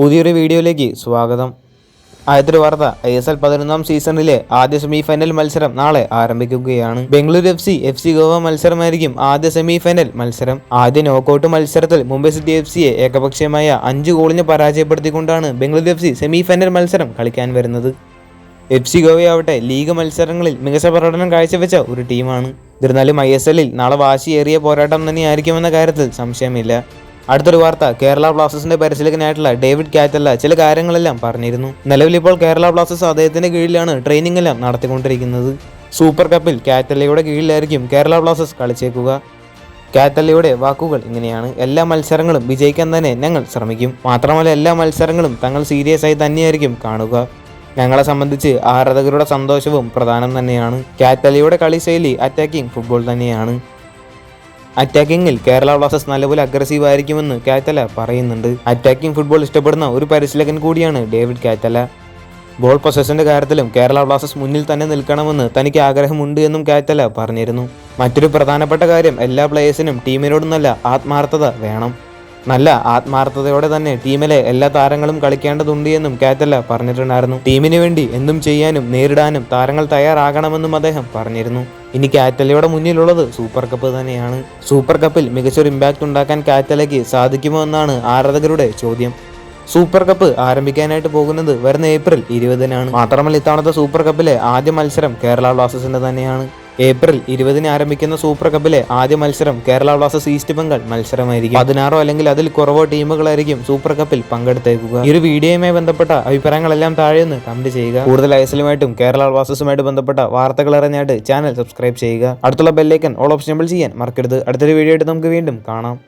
പുതിയൊരു വീഡിയോയിലേക്ക് സ്വാഗതം. ആദ്യത്തെ വാർത്ത ഐ എസ് എൽ പതിനൊന്നാം സീസണിലെ ആദ്യ സെമിഫൈനൽ മത്സരം നാളെ ആരംഭിക്കുകയാണ്. Bengaluru F C F C Goa മത്സരമായിരിക്കും ആദ്യ സെമിഫൈനൽ മത്സരം. ആദ്യ നോക്കൌട്ട് മത്സരത്തിൽ മുംബൈ സിറ്റി എഫ് സിയെ ഏകപക്ഷീയമായ അഞ്ച് ഗോളിന് പരാജയപ്പെടുത്തിക്കൊണ്ടാണ് Bengaluru F C semi final മത്സരം കളിക്കാൻ വരുന്നത്. എഫ് സി ഗോവയാവട്ടെ ലീഗ് മത്സരങ്ങളിൽ മികച്ച പ്രകടനം കാഴ്ചവെച്ച ഒരു ടീമാണ്. എന്നിരുന്നാലും ഐ എസ് എല്ലിൽ നാളെ വാശിയേറിയ പോരാട്ടം തന്നെയായിരിക്കുമെന്ന കാര്യത്തിൽ സംശയമില്ല. അടുത്തൊരു വാർത്ത. കേരള ബ്ലാസ്റ്റേഴ്സിന്റെ പരിശീലകനായിട്ടുള്ള ഡേവിഡ് കാറ്റല്ല ചില കാര്യങ്ങളെല്ലാം പറഞ്ഞിരുന്നു. നിലവിൽ ഇപ്പോൾ കേരള ബ്ലാസ്റ്റേഴ്സ് അദ്ദേഹത്തിന്റെ കീഴിലാണ് ട്രെയിനിങ് എല്ലാം നടത്തിക്കൊണ്ടിരിക്കുന്നത്. സൂപ്പർ കപ്പിൽ കാറ്റല്ലയുടെ കീഴിലായിരിക്കും കേരള ബ്ലാസ്റ്റേഴ്സ് കളിച്ചേക്കുക. കാറ്റല്ലയുടെ വാക്കുകൾ ഇങ്ങനെയാണ്. എല്ലാ മത്സരങ്ങളും വിജയിക്കാൻ തന്നെ ഞങ്ങൾ ശ്രമിക്കും. മാത്രമല്ല എല്ലാ മത്സരങ്ങളും തങ്ങൾ സീരിയസ് ആയി തന്നെയായിരിക്കും കാണുക. ഞങ്ങളെ സംബന്ധിച്ച് ആരാധകരുടെ സന്തോഷവും പ്രധാനം തന്നെയാണ്. കാറ്റലിയുടെ കളിശൈലി അറ്റാക്കിംഗ് ഫുട്ബോൾ തന്നെയാണ്. അറ്റാക്കിങ്ങിൽ കേരള ബ്ലാസ്റ്റേഴ്സ് നല്ലപോലെ അഗ്രസീവ് ആയിരിക്കുമെന്ന് കാറ്റല പറയുന്നുണ്ട്. അറ്റാക്കിംഗ് ഫുട്ബോൾ ഇഷ്ടപ്പെടുന്ന ഒരു പരിശീലകൻ കൂടിയാണ് ഡേവിഡ് കാറ്റല ബോൾ പൊസഷന്റെ കാര്യത്തിലും കേരള ബ്ലാസ്റ്റേഴ്സ് മുന്നിൽ തന്നെ നിൽക്കണമെന്ന് തനിക്ക് ആഗ്രഹമുണ്ട് എന്നും കാറ്റല പറഞ്ഞിരുന്നു. മറ്റൊരു പ്രധാനപ്പെട്ട കാര്യം എല്ലാ പ്ലേയേഴ്സിനും ടീമിനോട് നല്ല ആത്മാർത്ഥത വേണം. നല്ല ആത്മാർത്ഥതയോടെ തന്നെ ടീമിലെ എല്ലാ താരങ്ങളും കളിക്കേണ്ടതുണ്ട് എന്നും കാറ്റല പറഞ്ഞിട്ടുണ്ടായിരുന്നു. ടീമിന് വേണ്ടി എന്തും ചെയ്യാനും നേരിടാനും താരങ്ങൾ തയ്യാറാകണമെന്നും അദ്ദേഹം പറഞ്ഞിരുന്നു. ഇനി കാറ്റലയുടെ മുന്നിലുള്ളത് സൂപ്പർ കപ്പ് തന്നെയാണ്. സൂപ്പർ കപ്പിൽ മികച്ചൊരു ഇമ്പാക്റ്റ് ഉണ്ടാക്കാൻ കാറ്റലയ്ക്ക് സാധിക്കുമോ എന്നാണ് ആരാധകരുടെ ചോദ്യം. സൂപ്പർ കപ്പ് ആരംഭിക്കാനായിട്ട് പോകുന്നത് വരുന്ന ഏപ്രിൽ ഇരുപതിനാണ്. മാത്രമല്ല ഇത്തവണത്തെ സൂപ്പർ കപ്പിലെ ആദ്യ മത്സരം കേരള ബ്ലാസ്റ്റേഴ്സിന്റെ തന്നെയാണ്. ഏപ്രിൽ ഇരുപതിന് ആരംഭിക്കുന്ന സൂപ്പർ കപ്പിലെ ആദ്യ മത്സരം കേരള ബ്ലാസ്റ്റേഴ്സ് ഈസ്റ്റ് ബംഗാൾ മത്സരമായിരിക്കും. പതിനാറോ അല്ലെങ്കിൽ അതിൽ കുറവോ ടീമുകളായിരിക്കും സൂപ്പർ കപ്പിൽ പങ്കെടുത്തേക്കുക. ഈ ഒരു വീഡിയോയുമായി ബന്ധപ്പെട്ട അഭിപ്രായങ്ങളെല്ലാം താഴെയെന്ന് കമന്റ് ചെയ്യുക. കൂടുതൽ ഐസലുമായിട്ടും കേരള ബ്ലാസ്റ്റേഴ്സുമായിട്ട് ബന്ധപ്പെട്ട വാർത്തകൾ അറിഞ്ഞായിട്ട് ചാനൽ സബ്സ്ക്രൈബ് ചെയ്യുക. അടുത്തുള്ള ബെല്ലൈക്കൻ ഓൾ ഓപ്ഷൻ ചെയ്യാൻ മറക്കരുത്. അടുത്തൊരു വീഡിയോ ആയിട്ട് നമുക്ക് വീണ്ടും കാണാം.